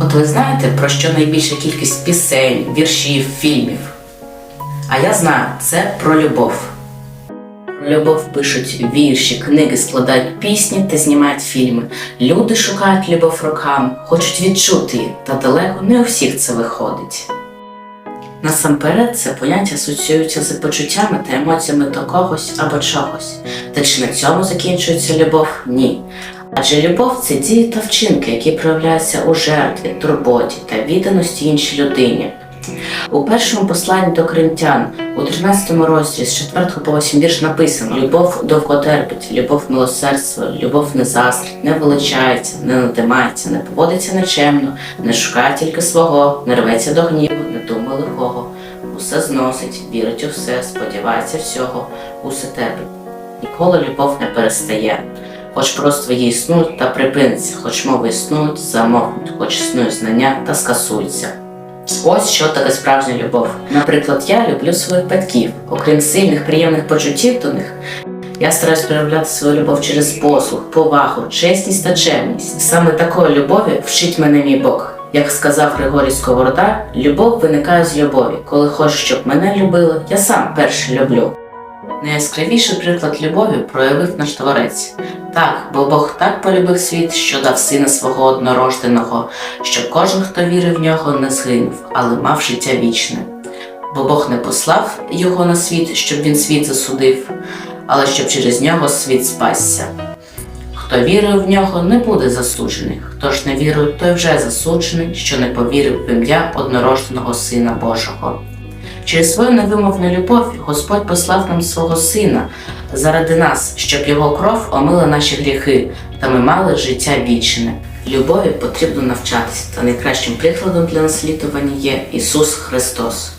От ви знаєте, про що найбільша кількість пісень, віршів, фільмів? А я знаю, це про любов. Любов пишуть вірші, книги, складають пісні та знімають фільми. Люди шукають любов роками, хочуть відчути її, та далеко не у всіх це виходить. Насамперед, це поняття асоціюється з почуттями та емоціями до когось або чогось. Та чи на цьому закінчується любов? Ні. Адже любов це дії та вчинки, які проявляються у жертві, турботі та відданості іншій людині. У першому посланні до коринтян, у 13 розділі з 4 по 8 вірш написано: Любов довготерпить, любов милосердство, любов не заздрить, не величається, не надимається, не поводиться нечемно, не шукає тільки свого, не рветься до гніву, не думає лихого, усе зносить, вірить у все, сподівається всього, усе терпить. Ніколи любов не перестає. Хоч просто її існують та припиниться, хоч мови існують, замовкнуть, хоч існують знання та скасуються. Ось що таке справжня любов. Наприклад, я люблю своїх батьків. Окрім сильних, приємних почуттів до них, я стараюсь проявляти свою любов через послуг, повагу, чесність та чемність. Саме такої любові вчить мене мій Бог. Як сказав Григорій Сковорода, любов виникає з любові. Коли хочу, щоб мене любили, я сам перший люблю. Найяскравіший приклад любові проявив наш творець. Так, бо Бог так полюбив світ, що дав сина свого однорожденого, щоб кожен, хто вірив в нього, не згинув, але мав життя вічне. Бо Бог не послав його на світ, щоб він світ засудив, але щоб через нього світ спасся. Хто вірує в нього, не буде засуджений. Хто ж не вірує, той вже засуджений, що не повірив в ім'я однорожденого Сина Божого. Через свою невимовну любов Господь послав нам свого Сина заради нас, щоб його кров омила наші гріхи, та ми мали життя вічне. Любові потрібно навчатися, та найкращим прикладом для наслідування є Ісус Христос.